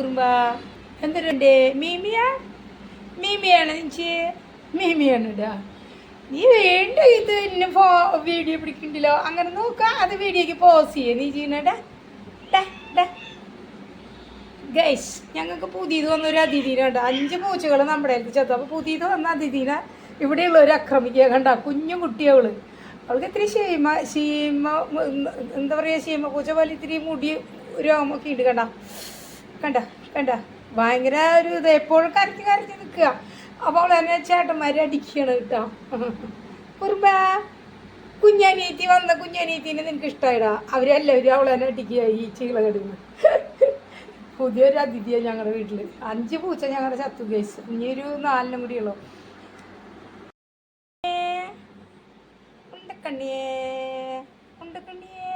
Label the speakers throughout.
Speaker 1: കുറുമ്പ. എന്തിനുണ്ട് മീമിയ? മീമിയാണ് നിഞ്ച് മീമിയാണ് ഇടാ നീ വേണ്ട ഇത് എന്നെ ഫോ വീഡിയോ പിടിക്കണ്ടല്ലോ. അങ്ങനെ നോക്ക അത് വീഡിയോക്ക് പോസ് ചെയ്യേ. നീ ചെയ്യണടാ ഗൈസ് ഞങ്ങൾക്ക് പുതിയത് വന്ന ഒരു അതിഥീനെ കണ്ട അഞ്ച് പൂച്ചകൾ നമ്മുടെ അടുത്ത് ചത്തു അപ്പോൾ പുതിയത് വന്ന അതിഥീനെ ഒരു ആക്രമിക്കുക കണ്ട. കുഞ്ഞു കുട്ടിയവൾ. അവൾക്ക് ഇത്തിരി ക്ഷീമ ക്ഷീമ എന്താ പറയുക ക്ഷീമ പൂച്ച പോലെ ഇത്തിരി മുടി രോമൊക്കെ ഉണ്ട് കണ്ട. കണ്ട കണ്ട. ഭയങ്കര ഒരു ഇത്. എപ്പോഴും കരഞ്ഞ് കരഞ്ഞ് നിൽക്കുക. അപ്പോൾ അവൾ എന്നെ ചേട്ടന്മാരെ അടിക്കുകയാണ് കേട്ടോ. കുറുമ്പ കുഞ്ഞനീത്തി വന്ന കുഞ്ഞനീത്തിനെ നിനക്ക് ഇഷ്ടമായിടാ അവരെല്ലാവരും അവളെ തന്നെ അടിക്കുക ഈ ചീള കടുന്ന്. പുതിയൊരു അതിഥിയാണ് ഞങ്ങളുടെ വീട്ടിൽ അഞ്ച് പൂച്ച ഞങ്ങളുടെ ചത്തു കേസ് ഇനി ഒരു നാലിനും കൂടിയുള്ളൂ ഉണ്ടക്കണ്ണിയേ. ഉണ്ടക്കണ്ണിയേ.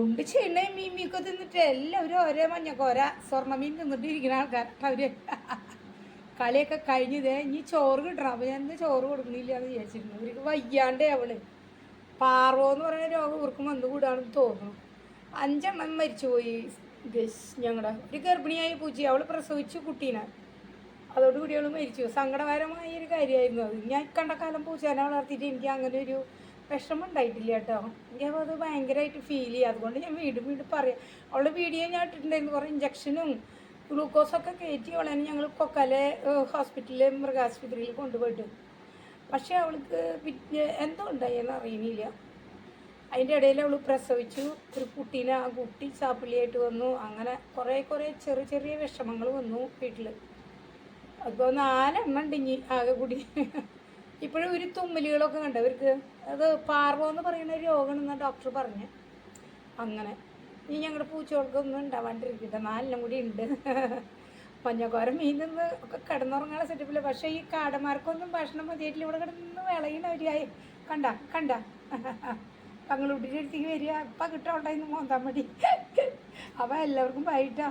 Speaker 1: ഉണ്ട് ചെയ്യണേ മീക്കോ തിന്നിട്ട് എല്ലാവരും ഒരേ മഞ്ഞക്കോര സ്വർണ മീൻ തിന്നിട്ട് ഇരിക്കുന്ന ആൾക്കാരാണ് അവർ കളിയൊക്കെ കഴിഞ്ഞതേ ഇനി ചോറ് കിട്ടണം. അപ്പൊ ഞാൻ ചോറ് കൊടുക്കണില്ല എന്ന് വിചാരിച്ചിരുന്നു. ഇവർക്ക് വയ്യാണ്ടേ അവൾ. പാറോ എന്ന് പറയുന്ന രോഗം ഇവർക്കും വന്നു കൂടാണെന്ന് തോന്നുന്നു. അഞ്ചെണ്ണം മരിച്ചുപോയി. ഞങ്ങളുടെ ഒരു ഗർഭിണിയായി പൂച്ചി. അവൾ പ്രസവിച്ചു കുട്ടീനെ. അതോടുകൂടി അവൾ മരിച്ചു. സങ്കടകരമായ ഒരു കാര്യമായിരുന്നു അത്. ഞാൻ കണ്ട കാലം പൂച്ചേനെ വളർത്തിയിട്ട് എനിക്ക് അങ്ങനെ ഒരു വിഷമം ഉണ്ടായിട്ടില്ല കേട്ടോ. എനിക്ക് അത് ഭയങ്കരമായിട്ട് ഫീൽ ചെയ്യുക അതുകൊണ്ട് ഞാൻ വീണ്ടും വീണ്ടും പറയാം. അവളുടെ വീഡിയോ ഞാൻ ഇട്ടിട്ടുണ്ടായിരുന്നു. കുറേ ഇഞ്ചക്ഷനും ഗ്ലൂക്കോസൊക്കെ കയറ്റി അവളെ ഞങ്ങൾ കൊക്കാലെ ഹോസ്പിറ്റലിൽ മൃഗാശുപത്രിയിൽ കൊണ്ടുപോയിട്ട്. പക്ഷേ അവൾക്ക് എന്തോ ഉണ്ടായെന്ന് അറിയുന്നില്ല. അതിന്റെ ഇടയിൽ അവൾ പ്രസവിച്ചു. ഒരു കുട്ടീനെ ആ കുട്ടി ചാപ്പിളിയായിട്ട് വന്നു. അങ്ങനെ കുറേ കുറേ ചെറിയ ചെറിയ വിഷമങ്ങൾ വന്നു വീട്ടിൽ അപ്പോൾ നാലെണ്ണം ഉണ്ടെങ്കിൽ ആകെ കൂടി. ഇപ്പോഴും ഒരു തുമ്മലുകളൊക്കെ കണ്ടു? ഇവർക്ക് അത് പാർവോ എന്ന് പറയുന്ന രോഗമാണെന്ന് ഡോക്ടർ പറഞ്ഞു. അങ്ങനെ. ഇനി ഞങ്ങളുടെ പൂച്ചകൾക്കൊന്നും ഉണ്ടാവാണ്ടിരിക്കട്ടെ. നാലെല്ലാം കൂടി ഉണ്ട്. പഞ്ഞക്കോരം മീൻ നിന്ന് ഒക്കെ കിടന്നുറങ്ങാനുള്ള സെറ്റപ്പില്ല പക്ഷേ ഈ കാടന്മാർക്കൊന്നും ഭക്ഷണം മതിയായിട്ടില്ല. ഇവിടെ കിടന്ന് വിളയുന്നവരായി കണ്ട കണ്ട. തങ്ങളുട്ടിന്റെ അടുത്തേക്ക് വരിക. ഇപ്പം കിട്ടാണ്ടായിരുന്നു മോന്താൻ മതി അപ്പം എല്ലാവർക്കും ബൈട്ടാ